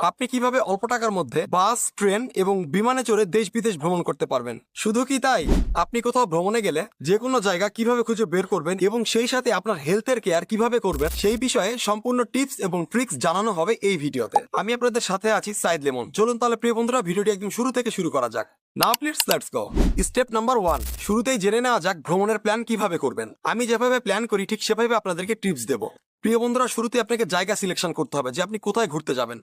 আপনি কীভাবে অল্প টাকার মধ্যে বাস, ট্রেন এবং বিমানে চড়ে দেশ বিদেশ ভ্রমণ করতে পারবেন? শুধু কি তাই? আপনি কোথাও ভ্রমণে গেলে যে কোনো জায়গা কীভাবে খুঁজে বের করবেন এবং সেই সাথে আপনার হেলথের কেয়ার কীভাবে করবেন, সেই বিষয়ে সম্পূর্ণ টিপস এবং ট্রিক্স জানানো হবে এই ভিডিওতে। আমি আপনাদের সাথে আছি সাইদ লেমন। চলুন তাহলে প্রিয় বন্ধুরা, ভিডিওটি একদম শুরু থেকে শুরু করা যাক। Now please let's go step number one শুরুতেই জেনে নেওয়া যাক ভ্রমণের প্ল্যান কীভাবে করবেন। আমি যেভাবে প্ল্যান করি, ঠিক সেভাবে আপনাদেরকে টিপস দেবো। প্রিয় বন্ধুরা শুরুতে আপনাকে জায়গা সিলেকশন করতে হবে যে আপনি কোথায় ঘুরতে যাবেন।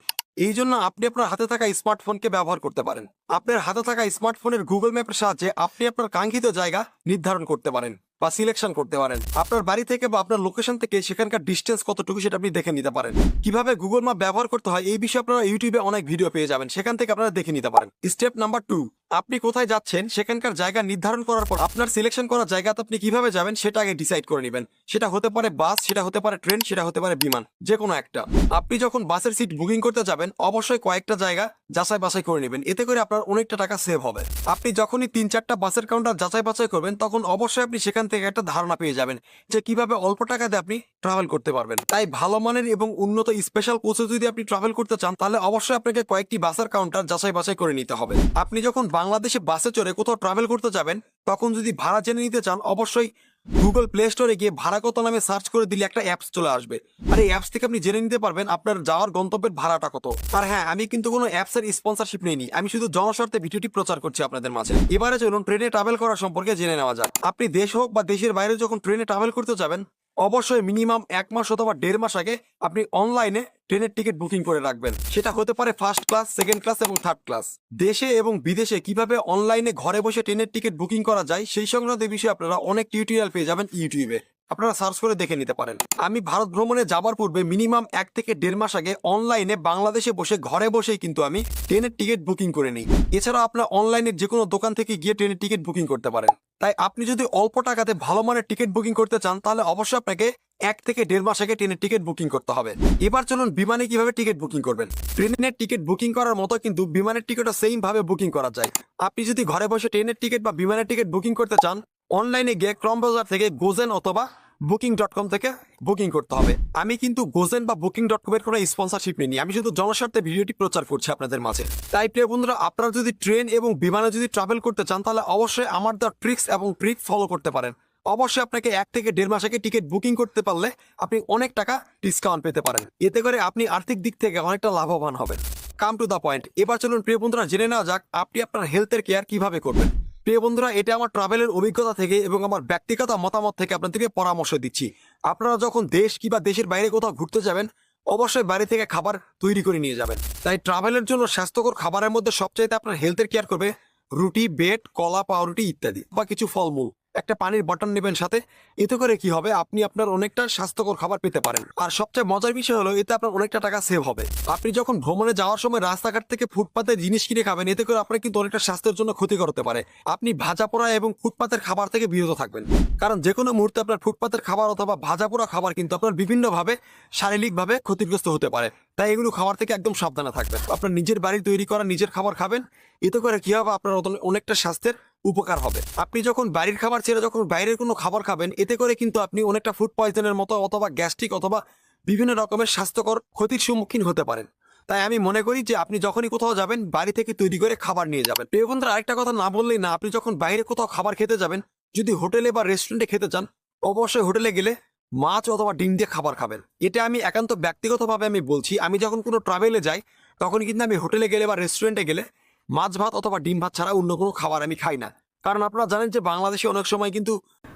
এই জন্য আপনি আপনার হাতে থাকা স্মার্টফোনকে ব্যবহার করতে পারেন। আপনার হাতে থাকা স্মার্টফোনের গুগল ম্যাপের সাহায্যে আপনি আপনার কাঙ্ক্ষিত জায়গা নির্ধারণ করতে পারেন বা সিলেকশন করতে পারেন। আপনার বাড়ি থেকে বা আপনার লোকেশন থেকে সেখানকার ডিস্টেন্স কতটুকু সেটা আপনি দেখে নিতে পারেন। কীভাবে গুগল ম্যাপ ব্যবহার করতে হয়, এই বিষয়ে আপনারা ইউটিউবে অনেক ভিডিও পেয়ে যাবেন। সেখান থেকে আপনারা দেখে নিতে পারেন। স্টেপ নাম্বার টু আপনি কোথায় যাচ্ছেন, সেখানকার জায়গা নির্ধারণ করার পর আপনার সিলেকশন করা জায়গাতে আপনি কীভাবে যাবেন সেটা আগে ডিসাইড করে নেবেন। সেটা হতে পারে বাস সেটা হতে পারে ট্রেন সেটা হতে পারে বিমান যে কোনো একটা। আপনি যখন বাসের সিট বুকিং করতে যাবেন, অবশ্যই কয়েকটা জায়গা যাচাই বাছাই করে নেবেন। এতে করে আপনার অনেকটা টাকা সেভ হবে। আপনি যখনই তিন চারটা বাসের কাউন্টার যাচাই বাছাই করবেন, তখন অবশ্যই আপনি সেখান থেকে একটা ধারণা পেয়ে যাবেন যে কীভাবে অল্প টাকাতে আপনি ট্রাভেল করতে পারবেন। তাই ভালো মানের এবং উন্নত স্পেশাল কোচে যদি আপনি ট্রাভেল করতে চান, তাহলে অবশ্যই আপনাকে কয়েকটি বাসের কাউন্টার যাচাই বাছাই করে নিতে হবে। আপনি যখন বাংলাদেশে বাসে চড়ে কোথাও ট্রাভেল করতে যাবেন, তখন যদি ভাড়া জেনে নিতে চান, অবশ্যই গুগল প্লে স্টোরে গিয়ে ভাড়া কত নামে সার্চ করে দিলে একটা অ্যাপস চলে আসবে। আর এই অ্যাপস থেকে আপনি জেনে নিতে পারবেন আপনার যাওয়ার গন্তব্যের ভাড়াটা কত। আর হ্যাঁ আমি কিন্তু কোনো অ্যাপসের স্পন্সরশিপ নেইনি, আমি শুধু জনস্বার্থে ভিডিওটি প্রচার করছি আপনাদের মাঝে। এবারে চলুন ট্রেনে ট্রাভেল করা সম্পর্কে জেনে নেওয়া যাক। আপনি দেশ হোক বা দেশের বাইরে যখন ট্রেনে ট্রাভেল করতে যাবেন অবশ্যই মিনিমাম এক মাস অথবা দেড় মাস আগে আপনি অনলাইনে ট্রেনের টিকিট বুকিং করে রাখবেন। সেটা হতে পারে ফার্স্ট ক্লাস সেকেন্ড ক্লাস এবং থার্ড ক্লাস দেশে এবং বিদেশে কীভাবে অনলাইনে ঘরে বসে ট্রেনের টিকিট বুকিং করা যায় সেই সংক্রান্ত বিষয়ে আপনারা অনেক টিউটোরিয়াল পেয়ে যাবেন ইউটিউবে আপনারা সার্চ করে দেখে নিতে পারেন। আমি ভারত ভ্রমণে যাবার পূর্বে মিনিমাম এক থেকে দেড় মাস আগে অনলাইনে বাংলাদেশে বসে, ঘরে বসেই কিন্তু আমি ট্রেনের টিকিট বুকিং করে নিই। এছাড়াও আপনার অনলাইনে যে কোনো দোকান থেকে গিয়ে ট্রেনের টিকিট বুকিং করতে পারেন। তাই আপনি যদি অল্প টাকাতে ভালো মানের টিকিট বুকিং করতে চান, তাহলে অবশ্যই আপনাকে এক থেকে দেড় মাস আগে ট্রেনের টিকিট বুকিং করতে হবে। এবার চলুন বিমানে কীভাবে টিকিট বুকিং করবেন। ট্রেনের টিকিট বুকিং করার মতো কিন্তু বিমানের টিকিটও সেম ভাবে বুকিং করা যায়। আপনি যদি ঘরে বসে ট্রেনের টিকিট বা বিমানের টিকিট বুকিং করতে চান অনলাইনে গিয়ে ক্রম বাজার থেকে গোজেন অথবা বুকিং ডট কম থেকে বুকিং করতে হবে। আমি কিন্তু গোজেন বা বুকিং ডট কমের কোনো স্পন্সরশিপ নিইনি। আমি শুধু জনস্বার্থে ভিডিওটি প্রচার করছি আপনাদের মাঝে। তাই প্রিয় বন্ধুরা, আপনারা যদি ট্রেন এবং বিমানে যদি ট্রাভেল করতে চান, তাহলে অবশ্যই আমার দ্য ট্রিক্স এবং ট্রিক ফলো করতে পারেন। অবশ্যই আপনাকে এক থেকে দেড় মাস আগে টিকিট বুকিং করতে পারলে আপনি অনেক টাকা ডিসকাউন্ট পেতে পারেন। এতে করে আপনি আর্থিক দিক থেকে অনেকটা লাভবান হবেন। কাম টু দ্য পয়েন্ট এবার চলুন প্রিয় বন্ধুরা, জেনে নেওয়া যাক আপনি আপনার হেলথের কেয়ার কীভাবে করবেন। প্রিয় বন্ধুরা, এটা আমার ট্রাভেলের অভিজ্ঞতা থেকে এবং আমার ব্যক্তিগত মতামত থেকে আপনাদেরকে পরামর্শ দিচ্ছি। আপনারা যখন দেশ কিংবা দেশের বাইরে কোথাও ঘুরতে যাবেন, অবশ্যই বাড়ি থেকে খাবার তৈরি করে নিয়ে যাবেন। তাই ট্রাভেলের জন্য স্বাস্থ্যকর খাবারের মধ্যে সবচাইতে আপনার হেলথের কেয়ার করবে, রুটি বেড কলা, পাউরুটি ইত্যাদি বা কিছু ফলমূল। একটা পানির বটন নেবেন সাথে। এতে করে কি হবে? আপনি আপনার অনেকটা স্বাস্থ্যকর খাবার পেতে পারেন। আর সবচেয়ে মজার বিষয় হলো, এতে আপনার অনেকটা টাকা সেভ হবে। আপনি যখন ভ্রমণে যাওয়ার সময় রাস্তাঘাট থেকে ফুটপাতে জিনিস কিনে খাবেন, এতে করে আপনার কিন্তু অনেকটা স্বাস্থ্যের জন্য ক্ষতি করতে পারে। আপনি ভাজা পোড়া এবং ফুটপাতের খাবার থেকে বিরত থাকবেন। কারণ যে কোনো মুহূর্তে আপনার ফুটপাতের খাবার অথবা ভাজা পোড়া খাবার কিন্তু আপনার বিভিন্নভাবে শারীরিকভাবে ক্ষতিগ্রস্ত হতে পারে। তাই এগুলো খাবার থেকে একদম সাবধানে থাকবেন। আপনার নিজের বাড়ি তৈরি করা, নিজের খাবার খাবেন। এতে করে কি হবে? আপনার অনেকটা স্বাস্থ্যের উপকার হবে। আপনি যখন বাড়ির খাবার ছেড়ে যখন বাইরের কোনো খাবার খাবেন, এতে করে কিন্তু আপনি অনেকটা ফুড পয়জনের মতো অথবা গ্যাস্ট্রিক অথবা বিভিন্ন রকমের স্বাস্থ্যকর ক্ষতির সম্মুখীন হতে পারেন। তাই আমি মনে করি যে আপনি যখনই কোথাও যাবেন, বাড়ি থেকে তৈরি করে খাবার নিয়ে যাবেন। প্রিয় বন্ধুরা, আরেকটা কথা না বললেই না, আপনি যখন বাইরে কোথাও খাবার খেতে যাবেন, যদি হোটেলে বা রেস্টুরেন্টে খেতে চান, অবশ্যই হোটেলে গেলে মাছ অথবা ডিম দিয়ে খাবার খাবেন। এটা আমি একান্ত ব্যক্তিগতভাবে আমি বলছি, আমি যখন কোনো ট্রাভেলে যাই, তখন কিন্তু আমি হোটেলে গেলে বা রেস্টুরেন্টে গেলে মাছ ভাত অথবা ডিম ভাত ছাড়া অন্য কোনো খাবার আমি খাই না। কারণ আপনারা জানেন যে বাংলাদেশে অনেক সময় কিন্তু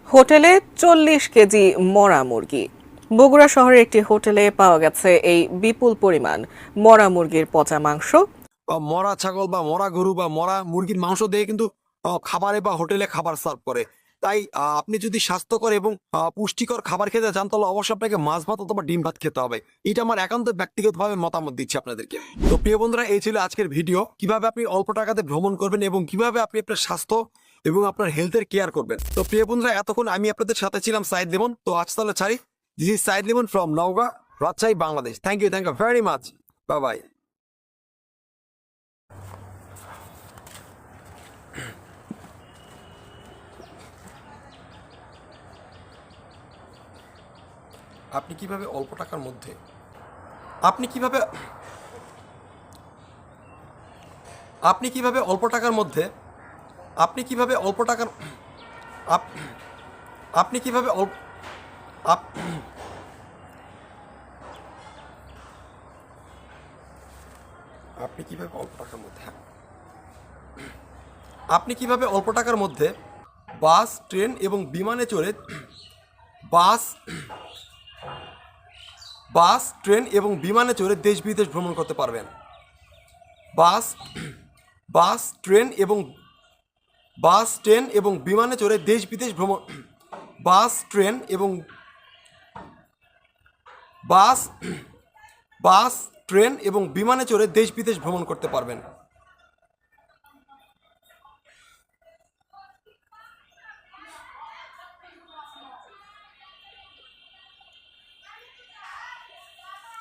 হোটেলে চল্লিশ কেজি মরা মুরগি। বগুড়া শহরের একটি হোটেলে পাওয়া গেছে এই বিপুল পরিমাণ মরা মুরগির পচা মাংস। বা মরা ছাগল বা মরা গরু বা মরা মুরগির মাংস দিয়ে কিন্তু খাবারে বা হোটেলে খাবার সার্ভ করে। তাই আপনি যদি স্বাস্থ্যকর এবং পুষ্টিকর খাবার খেতে চান, তাহলে অবশ্যই আপনাকে মাছ ভাত অথবা ডিম ভাত খেতে হবে। এটা আমার একান্ত ব্যক্তিগতভাবে মতামত দিচ্ছি আপনাদেরকে। তো প্রিয় বন্ধুরা, এই ছিল আজকের ভিডিও। কীভাবে আপনি অল্প টাকাতে ভ্রমণ করবেন এবং কীভাবে আপনি আপনার স্বাস্থ্য এবং আপনার হেলথের কেয়ার করবেন। তো প্রিয় বন্ধুরা, এতক্ষণ আমি আপনাদের সাথে ছিলাম সাইদ লেমন। তো আজ তাহলে ছাড়ি। This is Sayed Lemon from Naogaon, Rajshahi, Bangladesh. Thank you thank you very much bye bye আপনি কীভাবে অল্প টাকার মধ্যে, আপনি কীভাবে আপনি কীভাবে অল্প টাকার মধ্যে, আপনি কীভাবে অল্প টাকার আপনি কীভাবে অল্প, আপ- আপনি কীভাবে অল্প টাকার মধ্যে। আপনি কীভাবে অল্প টাকার মধ্যে বাস, ট্রেন এবং বিমানে চড়ে বাস বাস, ট্রেন এবং বিমানে চড়ে দেশ বিদেশ ভ্রমণ করতে পারবেন। বাস বাস, ট্রেন এবং, বাস, ট্রেন এবং বিমানে চড়ে দেশ বিদেশ ভ্রমণ, বাস, ট্রেন এবং, বাস বাস, ট্রেন এবং বিমানে চড়ে দেশ বিদেশ ভ্রমণ করতে পারবেন।